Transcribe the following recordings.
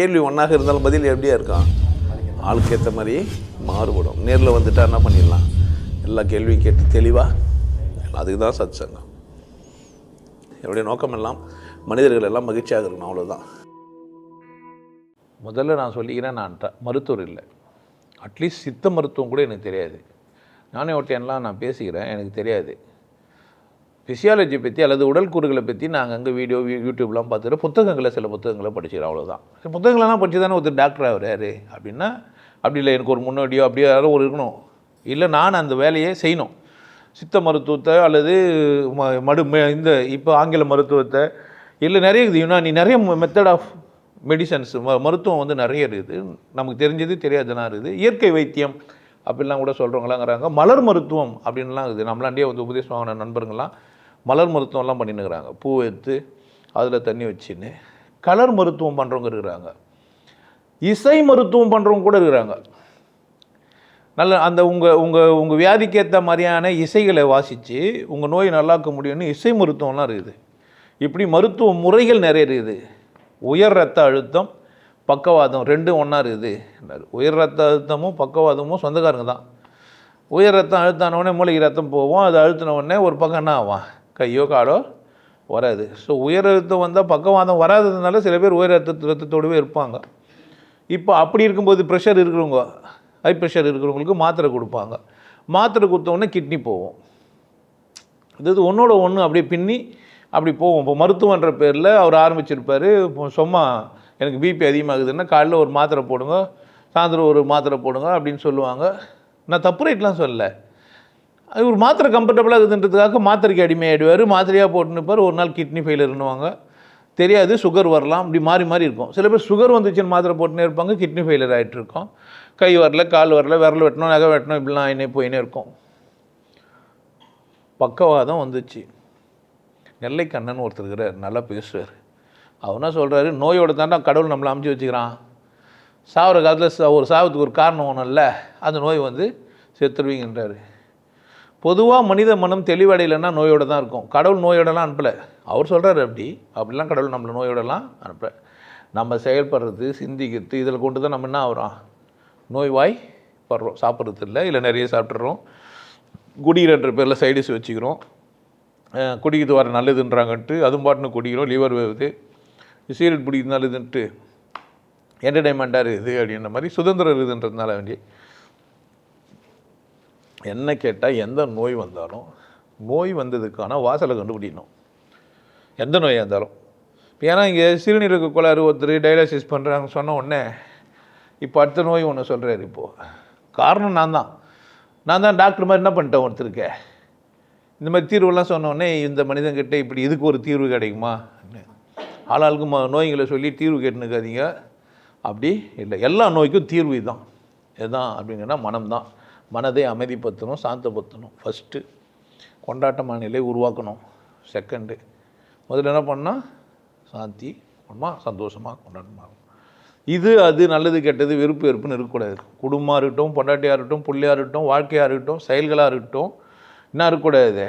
கேள்வி ஒன்றாக இருந்தாலும் பதில் எப்படியா இருக்கான் ஆளுக்கு ஏற்ற மாதிரி மாறுபடும். நேரில் வந்துட்டா என்ன பண்ணிடலாம்? எல்லா கேள்வியும் கேட்டு தெளிவாக அதுக்கு தான் சத் சங்கம் என்னுடைய நோக்கம் எல்லாம் மனிதர்கள் எல்லாம் மகிழ்ச்சியாக இருக்கணும் அவ்வளோதான் முதல்ல நான் சொல்லிக்கிறேன் நான் ட- மருத்துவர் இல்லை. அட்லீஸ்ட் சித்த மருத்துவம் கூட எனக்கு தெரியாது. நானே ஒருத்தையெல்லாம் நான் பேசிக்கிறேன் எனக்கு தெரியாது. ஃபிசியாலஜி பற்றி அல்லது உடல் கூறுகளை பற்றி நாங்கள் அங்கே வீடியோ யூடியூப்லாம் பார்த்துட்டு புத்தகங்களை சில புத்தகங்களை படிச்சுக்கிறோம் அவ்வளோதான் சரி, புத்தகங்களெல்லாம் படிச்சு தானே ஒருத்தர் டாக்டர் ஆகிறாரு அப்படின்னா அப்படி இல்லை எனக்கு ஒரு முன்னோடியோ அப்படியே யாரோ ஒரு இருக்கணும். இல்லை நான் அந்த வேலையை செய்யணும். சித்த மருத்துவத்தை அல்லது ம- மடு மெ- இந்த இப்போ ஆங்கில மருத்துவத்தை இல்லை நிறைய இருக்குது யுனானி நிறைய மெத்தட் ஆஃப் மெடிசன்ஸ் ம மருத்துவம் வந்து நிறைய இருக்குது. நமக்கு தெரிஞ்சது தெரியாதுலாம் இருக்குது. இயற்கை வைத்தியம் அப்படிலாம் கூட சொல்கிறவங்களாங்கிறாங்க மலர் மருத்துவம் அப்படின்லாம் இருக்குது. நம்மளாண்டியே வந்து உபதேசம் வாங்கின நண்பர்கள்லாம் மலர் மருத்துவம்லாம் பண்ணினுக்கிறாங்க பூ எடுத்து அதில் தண்ணி வச்சுன்னு கலர் மருத்துவம் பண்ணுறவங்க இருக்கிறாங்க. இசை மருத்துவம் பண்ணுறவங்க கூட இருக்கிறாங்க. நல்ல அந்த உங்கள் உங்கள் உங்கள் வியாதிக்கேற்ற மாதிரியான இசைகளை வாசித்து உங்கள் நோயை நல்லாக்க முடியும்னு இசை மருத்துவம்லாம் இருக்குது. இப்படி மருத்துவ முறைகள் நிறைய இருக்குது. உயர் ரத்த அழுத்தம் பக்கவாதம் ரெண்டும் ஒன்றா இருக்குது. உயர் ரத்த அழுத்தமும் பக்கவாதமும் சொந்தக்காரங்க தான். உயர் ரத்தம் அழுத்தான உடனே மூளைக்கு ரத்தம் போகும். அது அழுத்தின உடனே ஒரு பக்கம் என்ன ஆகும்? கையோ காலோ வராது. ஸோ உயர் அழுத்தம் வந்தால் பக்கவாதம் வராததுனால சில பேர் உயர் அழுத்தத்தோடவே ரத்தத்தோடவே இருப்பாங்க. இப்போ அப்படி இருக்கும்போது ப்ரெஷர் இருக்கிறவங்க ஹை ப்ரெஷர் இருக்கிறவங்களுக்கு மாத்திரை கொடுப்பாங்க. மாத்திரை கொடுத்தவொடனே கிட்னி போவோம் இது ஒன்றோட ஒன்று அப்படியே பின்னி அப்படி போவோம் இப்போ மருத்துவன்ற பேரில் அவர் ஆரம்பிச்சிருப்பார். இப்போ சும்மா எனக்கு பிபி அதிகமாகுதுன்னா காலைல ஒரு மாத்திரை போடுங்க சாயந்தரம் ஒரு மாத்திரை போடுங்க அப்படின்னு சொல்லுவாங்க. நான் தப்பு ரேட்லாம் சொல்லலை. அது ஒரு மாத்திரை கம்ஃபர்டபுளாக இருக்குதுன்றதுக்காக மாத்திரைக்கு அடிமையாயிடுவார். மாத்திரையாக போட்டுன்னுப்பார் ஒரு நாள் கிட்னி ஃபெயிலியர்னுவாங்க தெரியாது சுகர் வரலாம். இப்படி மாறி மாறி இருக்கும் சில பேர் சுகர் வந்துச்சுன்னு மாத்திரை போட்டுனே இருப்பாங்க. கிட்னி ஃபெயிலியர் ஆகிட்டு இருக்கும். கை வரல கால் வரல விரல் வெட்டணும் நகை வெட்டணும் இப்படிலாம் ஆயினே போயினே இருக்கும். பக்கவாதம் வந்துச்சு. நெல்லைக்கண்ணன் ஒருத்தர் இருக்கிறார். நல்லா பேசுவார். அவர் சொல்கிறாரு நோயோட தாண்டா கடவுள் நம்மளை அமைச்சு வச்சுக்கிறான். சாவர காலத்தில் ஒரு சாவத்துக்கு ஒரு காரணம் ஒன்றும் இல்லை. அந்த நோய் வந்து செத்துருவீங்கன்றாரு. பொதுவாக மனித மனம் தெளிவடையலைன்னா நோயோடு தான் இருக்கும். கடவுள் நோயோடலாம் அனுப்பலை. அவர் சொல்கிறாரு அப்படி. அப்படிலாம் கடவுள் நம்மளை நோயோடலாம் அனுப்பலை. நம்ம செயல்படுறது சிந்திக்கிறது இதில் கொண்டு தான் நம்ம என்ன ஆகிறோம்? நோய்வாய் படுறோம். சாப்பிட்றது இல்லை இல்லை நிறைய சாப்பிட்றோம் குடிக்கிறன்ற பேரில் சைடிஸ் வச்சுக்கிறோம். குடிக்கிறது வர நல்லதுன்றாங்கன்ட்டு அதுவும் பாட்டுன்னு குடிக்கிறோம். லிவர் வேவுது சீரட் பிடிக்கிறது நல்லதுன்ட்டு என்டர்டைன்மெண்ட்டாக இருக்குது அப்படின்ற மாதிரி சுதந்திரம் இருக்குதுன்றதுனால வேண்டி. என்ன கேட்டால் எந்த நோய் வந்தாலும் நோய் வந்ததுக்கான வாசலை கண்டுபிடிக்கணும். எந்த நோயாக இருந்தாலும். இப்போ ஏன்னா இங்கே சிறுநீரக கோளாறு ஒருத்தர் டயாலிசிஸ் பண்ணுறாங்க சொன்ன உடனே இப்போ அடுத்த நோய் ஒன்று சொல்கிறாரு இப்போது காரணம் நான் தான். நான் தான் டாக்டர் மாதிரி என்ன பண்ணிட்டேன் ஒருத்தருக்கு? இந்த மாதிரி தீர்வுலாம் சொன்னோடனே இந்த மனிதன்கிட்ட இப்படி இதுக்கு ஒரு தீர்வு கிடைக்குமா? ஆளாளுக்கு ம நோய்களை சொல்லி தீர்வு கேட்டுனுக்காதீங்க. அப்படி இல்லை. எல்லா நோய்க்கும் தீர்வு இதுதான். எதுதான் அப்படிங்கன்னா மனம்தான். மனதை அமைதிப்படுத்தணும் சாந்தப்படுத்தணும். ஃபஸ்ட்டு கொண்டாட்டமான நிலை உருவாக்கணும். செகண்டு முதல்ல என்ன பண்ணால் சாந்தி அப்புறமா சந்தோஷமாக கொண்டாட்டமாக இது அது நல்லது கெட்டது வெறுப்பு வெறுப்புன்னு இருக்கக்கூடாது. குடும்பமாக இருக்கட்டும் பொண்டாட்டியாக இருக்கட்டும் பிள்ளையாக இருக்கட்டும் வாழ்க்கையாக இருக்கட்டும் செயல்களாக இருக்கட்டும் என்ன இருக்கக்கூடாது?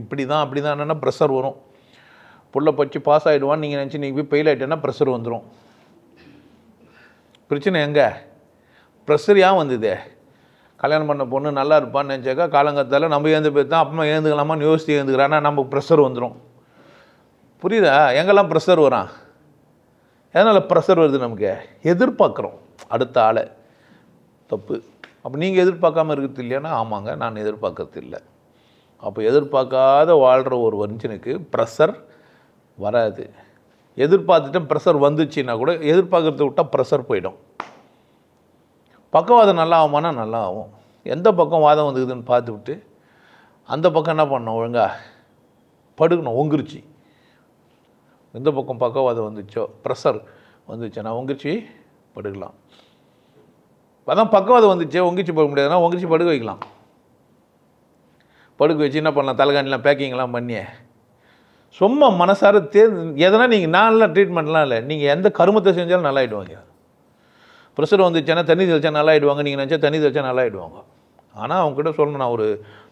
இப்படி தான் அப்படி தான் என்னென்னா ப்ரெஷர் வரும். புள்ள பச்சு பாஸ் ஆகிடுவான்னு நீங்கள் நினச்சி நீங்கள் போய் ஃபெயில் ஆகிட்டேன்னா ப்ரெஷர் வந்துடும் பிரச்சனை எங்கே? ப்ரெஷர் ஏன் வந்தது? கல்யாணம் பண்ண பொண்ணு நல்லா இருப்பான்னு நினச்சாக்கா காலங்கத்தால் நம்ம ஏந்து போய் தான் அப்பமா ஏந்துக்கலாமான்னு யோசித்து ஏந்துக்கிறான்னா நம்ம ப்ரெஷர் வந்துடும் புரியுதா? எங்கெல்லாம் ப்ரெஷர் வரான்? எதனால் ப்ரெஷர் வருது நமக்கு? எதிர்பார்க்குறோம். அடுத்த ஆளை. தப்பு. அப்போ நீங்கள் எதிர்பார்க்காம இருக்கிறது இல்லையானா? ஆமாங்க நான் எதிர்பார்க்கறது இல்லை. அப்போ எதிர்பார்க்காத வாழ்கிற ஒரு மனுஷனுக்கு ப்ரெஷர் வராது. எதிர்பார்த்துட்டு ப்ரெஷர் வந்துச்சுன்னா கூட எதிர்பார்க்கறத விட்டால் ப்ரெஷர் போயிடும். பக்கவாதம் நல்லா ஆகுமானா? நல்லா ஆகும். எந்த பக்கம் வாதம் வந்துக்குதுன்னு பார்த்து விட்டு அந்த பக்கம் என்ன பண்ணணும் ஒழுங்காக படுக்கணும் ஒங்கிருச்சு எந்த பக்கம் பக்கவாதம் வந்துச்சோ ப்ரெஷர் வந்துச்சுன்னா ஒங்கிருச்சு படுக்கலாம். அதான் பக்கவாதம் வந்துச்சு ஒங்கிச்சு போக முடியாதுன்னா ஒங்கிச்சு படுக்க வைக்கலாம். படுக்க வச்சு என்ன பண்ணலாம்? தலைகாணிலாம் பேக்கிங்லாம் பண்ணி சும்மா மனசார தேர்ந்து எதனா நீங்கள் நான்லாம் ட்ரீட்மெண்ட்லாம் இல்லை நீங்கள் எந்த கருமத்தை செஞ்சாலும் நல்லாயிடுவாங்க. ப்ரெஷர் வந்துச்சுன்னா தண்ணி தெளிச்சா நல்லா ஆயிடுவாங்க நீங்கள் நினச்சா தண்ணி தெளிச்சா நல்லா ஆயிடுவாங்க ஆனால் அவங்ககிட்ட சொல்லணும் நான் ஒரு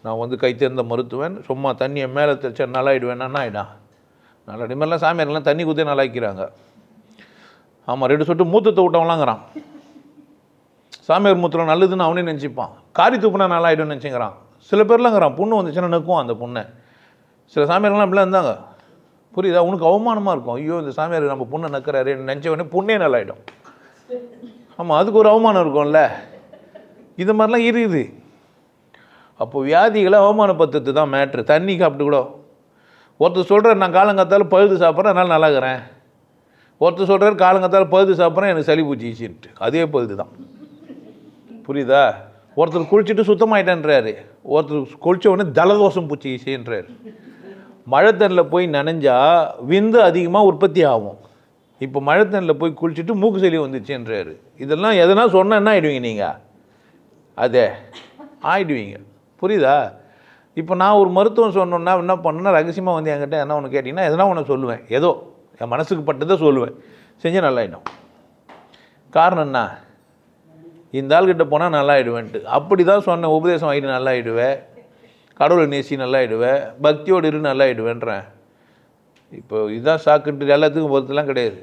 நான் வந்து கை தேர்ந்த மருத்துவன் சும்மா தண்ணியை மேலே தெளிச்சா நல்லா ஆயிடுவேன் என்ன? ஆகிடும் நல்லா மாதிரிலாம் சாமியாரெல்லாம் தண்ணி குத்தே நல்லாக்கிறாங்க ஆமாம் ரெண்டு சொட்டு மூத்தத்தை விட்டவங்களாங்கிறான் சாமியார் மூத்திரம் நல்லதுன்னு அவனே நினச்சிப்பான். காரி துப்புனா நல்லா ஆகிடும்னு நினச்சிங்கிறான். சில பேர்லாங்கிறான் புண்ணு வந்துச்சுன்னா நிற்கும் அந்த பொண்ணை. சில சாமியார்லாம் அப்படிலாம் இருந்தாங்க. புரியுதா? உனக்கு அவமானமாக இருக்கும். ஐயோ இந்த சாமியார் நம்ம பொண்ணை நக்கிறாரு நினச்ச உடனே பொண்ணே நல்லாயிடும். ஆமாம் அதுக்கு ஒரு அவமானம் இருக்கும்ல. இது மாதிரிலாம் இருக்குது. அப்போ வியாதிகளை அவமானப்படுத்துறது தான் மேட்ரு தண்ணி சாப்பிட்டு கூட. ஒருத்தர் சொல்கிறார் நான் காலங்காத்தால் பழுது சாப்பிட்றேன் அதனால் நல்லா இருக்கிறேன் ஒருத்தர் சொல்கிறார் காலங்காத்தால் பழுது சாப்பிட்றேன் எனக்கு சளி பூச்சிச்சின்ட்டு அதே பழுது தான். புரியுதா? ஒருத்தர் குளிச்சுட்டு சுத்தமாயிட்டேன்றாரு. ஒருத்தர் குளித்த உடனே ஜலதோஷம் பூச்சிச்சின்றாரு மழை தண்ணில் போய் நனைஞ்சால் விந்து அதிகமாக உற்பத்தி ஆகும். இப்போ மழை தண்ணில் போய் குளிச்சுட்டு மூக்கு சளி வந்துச்சுன்றாரு இதெல்லாம் எதனா சொன்னால் என்ன ஆகிடுவீங்க நீங்கள் அதே ஆயிடுவீங்க. புரியுதா? இப்போ நான் ஒரு மருத்துவம் சொன்னோன்னா என்ன பண்ணேன்னா ரகசியமாக வந்து என்கிட்ட என்ன ஒன்று கேட்டிங்கன்னா எதனா ஒன்று சொல்லுவேன். ஏதோ என் மனசுக்கு பட்டதை சொல்லுவேன். செஞ்சு நல்லாயிடும். காரணம் என்ன? இந்த ஆள்கிட்ட போனால் நல்லாயிடுவேன்ட்டு. அப்படி தான் சொன்னேன். உபதேசம் ஆகிட்டு நல்லாயிடுவேன் கடவுளை நேசி நல்லாயிடுவேன் பக்தியோடு இரு நல்லாயிடுவேன்றேன். இப்போ இதுதான் சாக்குன்ட்டு எல்லாத்துக்கும் பொறுத்துலாம் கிடையாது.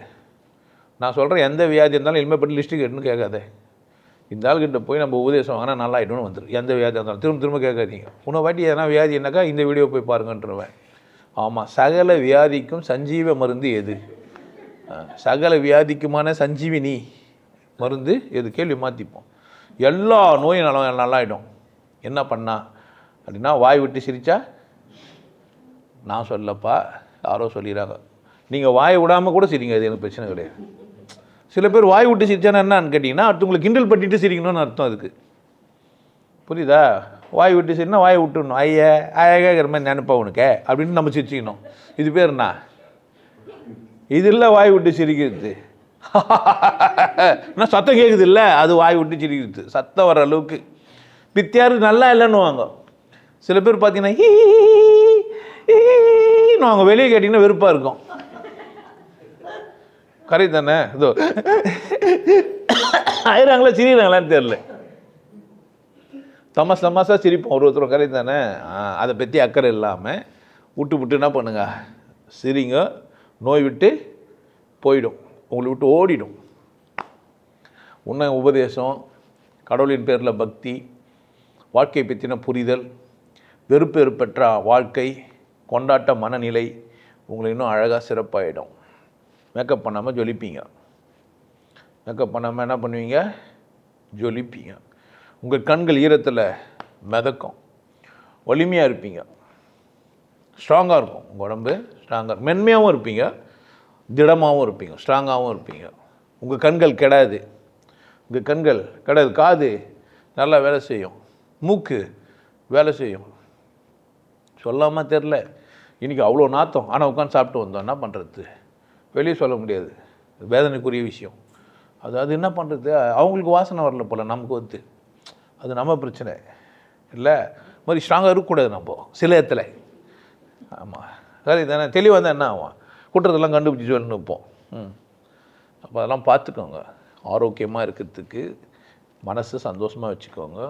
நான் சொல்கிறேன் எந்த வியாதி இருந்தாலும் இனிமேப்பட்டு லிஸ்ட்டு கேட்டுன்னு கேட்காதே. இந்த ஆள்கிட்ட போய் நம்ம உபதேசம் வாங்கினா நல்லா ஆகிடும்னு வந்துடும் எந்த வியாதி இருந்தாலும் திரும்ப திரும்ப கேட்காதீங்க. உன வாட்டி எதனா வியாதி என்னக்கா இந்த வீடியோ போய் பாருங்கன்றவன். ஆமாம் சகல வியாதிக்கும் சஞ்சீவ மருந்து எது? சகல வியாதிக்குமான சஞ்சீவினி மருந்து எது? கேள்வி மாற்றிப்போம் எல்லா நோயும் நல்லா நல்லாயிடும் என்ன பண்ணா? அப்படின்னா வாய் விட்டு சிரித்தா நான் சொல்லப்பா யாரோ சொல்லிடுறாங்க. நீங்கள் வாய் விடாமல் கூட சிரிங்க அது எனக்கு பிரச்சனை கிடையாது. சில பேர் வாய் விட்டு சிரிச்சானா என்னன்னு கேட்டிங்கன்னா அடுத்தவங்களை கிண்டல் பண்ணிட்டு சிரிக்கணும்னு அர்த்தம் அதுக்கு. புரியுதா? வாய் விட்டு சிரினா வாயை விட்டுடணும். ஐய ஐயாங்கிற மாதிரி நினைப்பா உனக்கு அப்படின்னு நம்ம சிரிச்சிக்கணும். இது பேர் என்ன? இது இல்லை வாய் விட்டு சிரிக்கிறது. நான் சத்தம் கேட்குது இல்லை அது வாய் விட்டு சிரிக்கிறது. சத்தம் வர அளவுக்கு. பித்தியாரு நல்லா இல்லைன்னுவாங்க. சில பேர் பார்த்தீங்கன்னா ஹீ அவங்க வெளியே கேட்டிங்கன்னா வெறுப்பாக இருக்கும். கரை தானே? இதோ. ஆயிராங்களா சிரிக்கிறாங்களான்னு தெரில தமாஸ் தமாஸாக சிரிப்போம். ஒரு ஒருத்தரும் கரை தானே? அதை பற்றி அக்கறை இல்லாமல் விட்டு விட்டு என்ன பண்ணுங்க? சிரிங்க. நோய் விட்டு போயிடும். உங்களை விட்டு ஓடிடும். உன்ன உபதேசம் கடவுளின் பேரில் பக்தி வாழ்க்கை பற்றின புரிதல் வெறுப்பு வெறுப்பற்ற வாழ்க்கை கொண்டாட்ட மனநிலை உங்களை இன்னும் அழகாக சிறப்பாகிடும் மேக்கப் பண்ணாமல் ஜொலிப்பீங்க. மேக்கப் பண்ணாமல் என்ன பண்ணுவீங்க? ஜொலிப்பீங்க. உங்கள் கண்கள் ஈரத்தில் மிதக்கும். வலிமையாக இருப்பீங்க. ஸ்ட்ராங்காக இருக்கும். உங்கள் உடம்பு ஸ்ட்ராங்காக மென்மையாகவும் இருப்பீங்க. திடமாகவும் இருப்பீங்க. ஸ்ட்ராங்காகவும் இருப்பீங்க. உங்கள் கண்கள் கெடாது. உங்கள் கண்கள் கெடாது. காது நல்லா வேலை செய்யும். மூக்கு வேலை செய்யும். சொல்லாமல் தெரில. இன்றைக்கி அவ்வளோ நாத்தம். ஆனால் உட்காந்து சாப்பிட்டு வந்தோம். என்ன பண்ணுறது வெளியே சொல்ல முடியாது. வேதனைக்குரிய விஷயம். அதாவது என்ன பண்ணுறது அவங்களுக்கு வாசனை வரல போல் நமக்கு வந்து. அது நம்ம பிரச்சனை. இல்லை? இது மாதிரி ஸ்ட்ராங்காக இருக்கக்கூடாது நம்ம. சில இடத்துல. ஆமாம் சரி தானே தெளிவாக தான் என்ன ஆகும்? குற்றத்தெல்லாம் கண்டுபிடிச்சி சொல்லி நிற்போம் ம். அப்போ அதெல்லாம் பார்த்துக்கோங்க. ஆரோக்கியமாக இருக்கிறதுக்கு மனசு சந்தோஷமாக வச்சுக்கோங்க.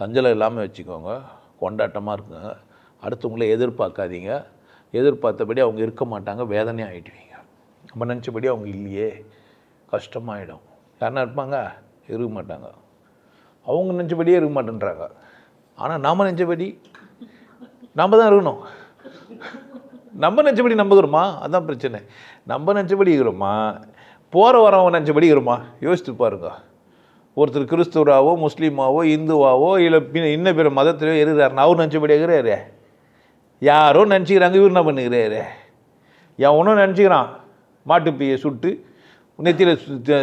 சஞ்சலம் இல்லாமல் வச்சுக்கோங்க. கொண்டாட்டமாக இருக்குங்க. அடுத்தவங்கள எதிர்பார்க்காதீங்க. எதிர்பார்த்தபடி அவங்க இருக்க மாட்டாங்க வேதனையாக ஆகிடுவீங்க நம்ம நினச்சபடி அவங்க இல்லையே. கஷ்டமாயிடும். யாருன்னா இருப்பாங்க? இருக்க மாட்டாங்க. அவங்க நினச்சபடியே இருக்க மாட்டேன்றாங்க. ஆனால் நாம் நினச்சபடி நம்ம தான் இருக்கணும். நம்ம நினச்சபடி நம்புகிறோமா அதான் பிரச்சனை. நம்ம நினச்சபடி இருக்கிறோமா போகிற வரவன் நினச்சபடி இருக்கிறோமா யோசித்து பாருங்க. ஒருத்தர் கிறிஸ்துவராவோ முஸ்லீமாவோ இந்துவாவோ இல்லை இன்ன இன்னும் பிற மதத்திலையோ இருக்கிறாருன்னு அவர் நினச்சபடி இருக்கிறாரு. யாரோ நினச்சிக்கிறாங்க இவர் என்ன பண்ணுகிறாரு எவனும் நினச்சிக்கிறான். மாட்டுப்பீயை சுட்டு நெத்தியில்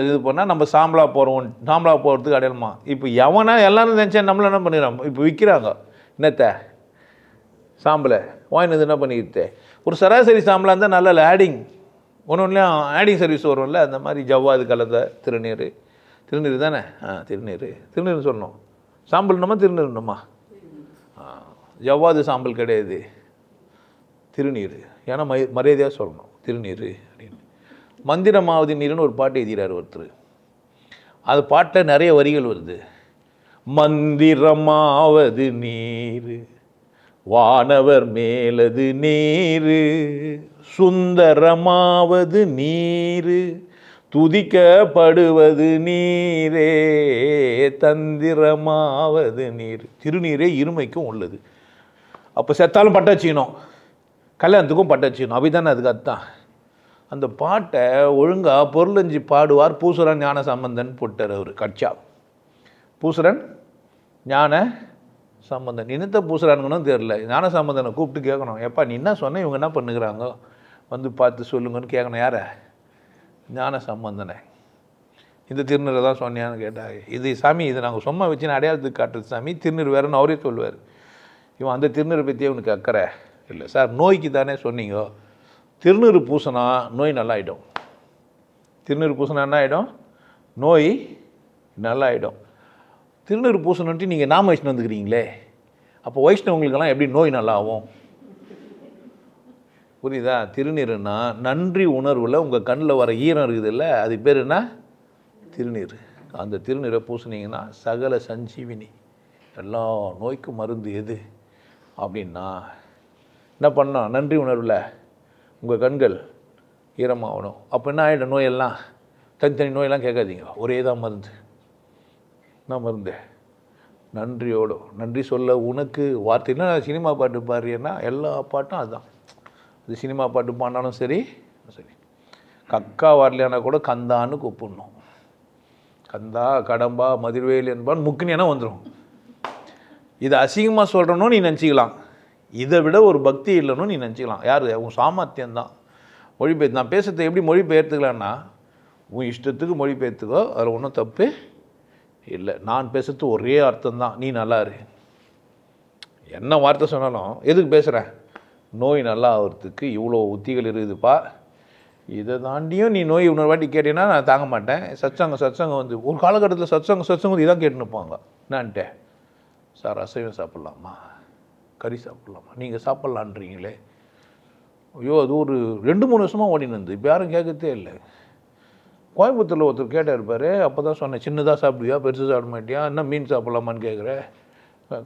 இது பண்ணால் நம்ம சாம்பலா போகிறோம் சாம்பலா போகிறதுக்கு அடையாளமா இப்போ எவனா எல்லோரும் நினச்சா நம்மள என்ன பண்ணிக்கிறான்? இப்போ விற்கிறாங்க என்னத்தை? சாம்பலை. வாங்கினது என்ன பண்ணிக்கிட்டு? ஒரு சராசரி சாம்பலாக இருந்தால் நல்ல ஆடிங் ஒன்று ஒன்றுலையும் ஆடிங் சர்வீஸ் வரும்ல அந்த மாதிரி ஜவ்வாது கலந்த திருநீர். திருநீர் தானே? ஆ திருநீர். திருநீர்னு சொன்னோம் சாம்பல்னுமா திருநீர்னுமா ஆ ஜவ்வாது சாம்பல் கிடையாது. திருநீர். ஏன்னா மை மரியாதையாக சொல்லணும். திருநீர் அப்படின்னு. மந்திரமாவதி நீர்னு ஒரு பாட்டு எழுதிறார் ஒருத்தர். அது பாட்டில் நிறைய வரிகள் வருது. மந்திரமாவது நீர் வானவர் மேலது நீர் சுந்தரமாவது நீர் துதிக்கப்படுவது நீரே தந்திரமாவது நீர். திருநீரே இருமைக்கும் உள்ளது. அப்போ செத்தாலும் பட்ட கல்யாணத்துக்கும் பட்ட வச்சுக்கணும் அப்படிதானே அதுக்கு அதுதான் அந்த பாட்டை ஒழுங்காக பொருளஞ்சி பாடுவார் பூசுரன் ஞான சம்பந்தன் போட்டார் அவர் கட்சா. பூசுரன் ஞான சம்பந்தன். இனத்தை பூசுறானுங்கன்னு தெரில ஞான சம்பந்தனை கூப்பிட்டு கேட்கணும். எப்பா நீ என்ன சொன்ன? இவங்க என்ன பண்ணுகிறாங்க? வந்து பார்த்து சொல்லுங்கன்னு கேட்கணும். யாரை? ஞான சம்பந்தனை. இந்த திருநீரை தான் சொன்னியான்னு கேட்டாங்க. இது சாமி இது நாங்கள் சும்மா வச்சு அடையாளத்துக்கு காட்டுறது சாமி. திருநீர் வேறுன்னு அவரே சொல்லுவார். இவன் அந்த திருநீரை பற்றி இவனுக்கு அக்கறை. இல்லை. சார் நோய்க்கு தானே சொன்னீங்க. திருநீர் பூசினா நோய் நல்லாயிடும். திருநீர் பூசினா என்ன ஆகிடும் நோய் நல்லாயிடும். திருநீர் பூசணுன்ட்டு நீங்கள் நாம வைஷ்ணவ வந்துக்கிறீங்களே. அப்போ வைஷ்ணவங்களுக்கெல்லாம் எப்படி நோய் நல்லாகும்? புரியுதா? திருநீருன்னா நன்றி உணர்வில் உங்கள் கண்ணில் வர ஈரம் இருக்குதுல்ல அது பேர் என்ன? திருநீர். அந்த திருநீரை பூசுனீங்கன்னா சகல சஞ்சீவினி எல்லா நோய்க்கும் மருந்து எது? அப்படின்னா என்ன பண்ணோம் நன்றி உணர்வில். உங்கள் கண்கள் ஈரமாகணும். அப்போ என்ன ஆகிடும் நோயெல்லாம் தனித்தனி நோயெல்லாம் கேட்காதீங்க. ஒரே தான் மருந்து. என்ன மருந்து? நன்றியோடு. நன்றி சொல்ல உனக்கு வார்த்தைன்னா சினிமா பாட்டு பாடுறீன்னா எல்லா பாட்டும் அதுதான் அது சினிமா பாட்டு பாடினாலும் சரி சரி. கக்கா வரலையானா கூட கந்தான்னு கூப்பிடணும். கந்தா கடம்பா மதிர்வேல் என்பான். முக்குனியானா வந்துடும் இதை அசிங்கமாக சொல்கிறனோ நீ நினச்சிக்கலாம். இதை விட ஒரு பக்தி இல்லைன்னு நீ நினச்சிக்கலாம். யார்? உன் சாமர்த்தியம்தான். மொழிபெயர்த்து நான் பேசுறதை எப்படி மொழிபெயர்த்துக்கலான்னா உன் இஷ்டத்துக்கு மொழிபெயர்த்துக்கோ அதில் ஒன்றும் தப்பு இல்லை. நான் பேசுறது ஒரே அர்த்தம் தான் நீ நல்லா இரு. என்ன வார்த்தை சொன்னாலும் எதுக்கு பேசுகிறேன் நோய் நல்லா ஆகிறதுக்கு இவ்வளோ உத்திகள் இருக்குதுப்பா. இதை தாண்டியும் நீ நோய் இன்னொரு வாட்டி கேட்டீங்கன்னா நான் தாங்க மாட்டேன். சச்சங்க சச்சங்க வந்து ஒரு காலகட்டத்தில் சச்சங்க சச்சங்கம் இதான் கேட்டுன்னு போங்க என்னான்ட்டே? சார் அசைவம் சாப்பிட்லாமா? கறி சாப்பிட்லாமா? நீங்கள் சாப்பிட்லான்றீங்களே. ஐயோ அது ஒரு ரெண்டு மூணு வருஷமாக ஓடினு இப்போ யாரும் கேட்கறதே இல்லை. கோயம்புத்தூரில் ஒருத்தர் கேட்டார் இருப்பார் அப்போ தான் சொன்னேன் சின்னதாக சாப்பிடுவியா? பெருசு சாப்பிட மாட்டியா? என்ன மீன் சாப்பிட்லாமான்னு கேட்குறேன்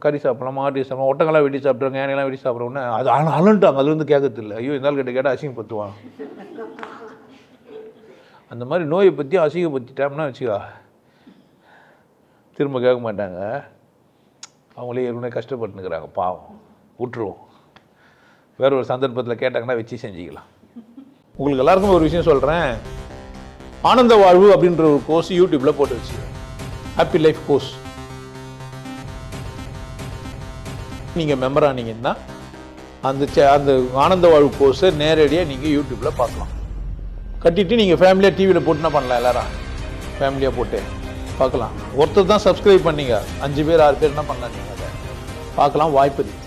கறி சாப்பிடலாமா? ஆட்டி சாப்பிடலாம்? ஒட்டங்கெல்லாம் வெட்டி சாப்பிட்றாங்க ஏனையெல்லாம் வெட்டி சாப்பிட்றோன்னு அது ஆனால் அலன்ட்டாங்க அதுலேருந்து கேட்கறதில்ல இல்லை. ஐயோ இருந்தாலும் கிட்ட கேட்டால் அசிங்கப்படுத்துவான். அந்த மாதிரி நோயை பற்றி அசிங்கப்படுத்திட்டோம்னா வச்சுக்கா. திரும்ப கேட்க மாட்டாங்க. அவங்களே ஏற்கனவே கஷ்டப்பட்டுனுக்குறாங்க பாவம். விட்டுருவோம். வேற ஒரு சந்தர்ப்பத்தில் கேட்டாங்கன்னா வச்சு செஞ்சுக்கலாம். உங்களுக்கு எல்லாருக்கும் ஒரு விஷயம் சொல்கிறேன் ஆனந்த வாழ்வு அப்படின்ற ஒரு கோர்ஸ் யூடியூப்பில் போட்டு வச்சு ஹாப்பி லைஃப் கோர்ஸ் நீங்கள் மெம்பர் ஆனீங்கன்னா அந்த சே- அந்த ஆனந்த வாழ்வு கோர்ஸை நேரடியாக நீங்கள் யூடியூப்பில் பார்க்கலாம். கட்டிட்டு நீங்கள் ஃபேமிலியாக டிவியில் போட்டுனா பண்ணலாம் எல்லாரும். ஃபேமிலியாக போட்டு பார்க்கலாம். ஒருத்தர் தான் சப்ஸ்கிரைப் பண்ணீங்க. அஞ்சு பேர் ஆறு பேர் என்ன பண்ணலாம் நீங்கள் அதை. பார்க்கலாம் வாய்ப்பு இருக்குது